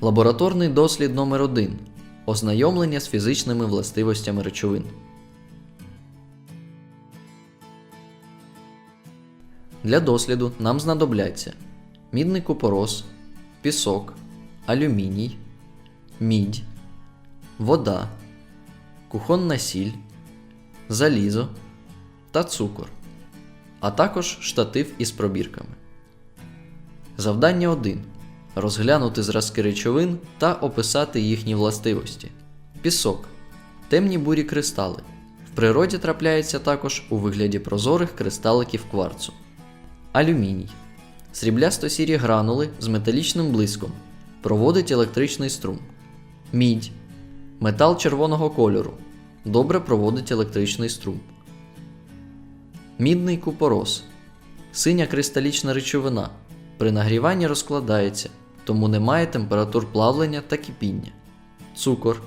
Лабораторний дослід номер 1 Ознайомлення з фізичними властивостями речовин. Для досліду нам знадобляться мідний купорос, пісок, алюміній, мідь, вода, кухонна сіль, залізо та цукор, а також штатив із пробірками. Завдання 1. Розглянути зразки речовин та описати їхні властивості. Пісок. Темні бурі кристали. В природі трапляється також у вигляді прозорих кристаликів кварцу. Алюміній. Сріблясто-сірі гранули з металічним блиском. Проводить електричний струм. Мідь. Метал червоного кольору. Добре проводить електричний струм. Мідний купорос. Синя кристалічна речовина. При нагріванні розкладається, тому немає температур плавлення та кипіння. Цукор.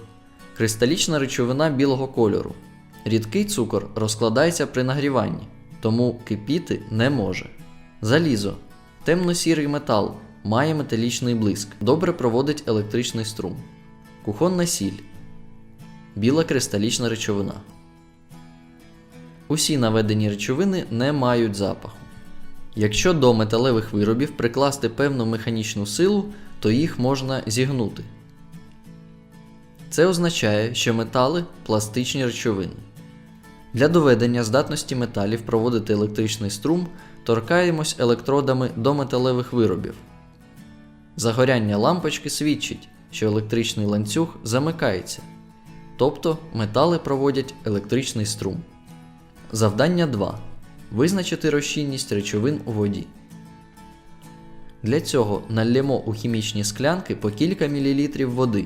Кристалічна речовина білого кольору. Рідкий цукор розкладається при нагріванні, тому кипіти не може. Залізо. Темно-сірий метал. Має металічний блиск. Добре проводить електричний струм. Кухонна сіль. Біла кристалічна речовина. Усі наведені речовини не мають запаху. Якщо до металевих виробів прикласти певну механічну силу, то їх можна зігнути. Це означає, що метали пластичні речовини. Для доведення здатності металів проводити електричний струм торкаємось електродами до металевих виробів. Загоряння лампочки свідчить, що електричний ланцюг замикається, тобто метали проводять електричний струм. Завдання 2. Визначити розчинність речовин у воді. Для цього налємо у хімічні склянки по кілька мілілітрів води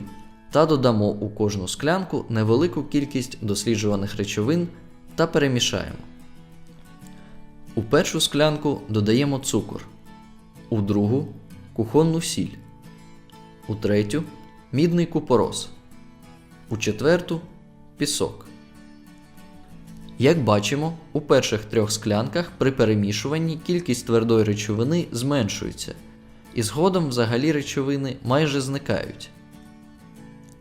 та додамо у кожну склянку невелику кількість досліджуваних речовин та перемішаємо. У першу склянку додаємо цукор, у другу кухонну сіль, у третю мідний купорос, у четверту пісок. Як бачимо, у перших трьох склянках при перемішуванні кількість твердої речовини зменшується, і згодом взагалі речовини майже зникають.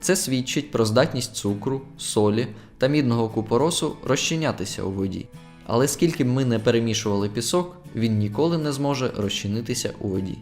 Це свідчить про здатність цукру, солі та мідного купоросу розчинятися у воді. Але скільки б ми не перемішували пісок, він ніколи не зможе розчинитися у воді.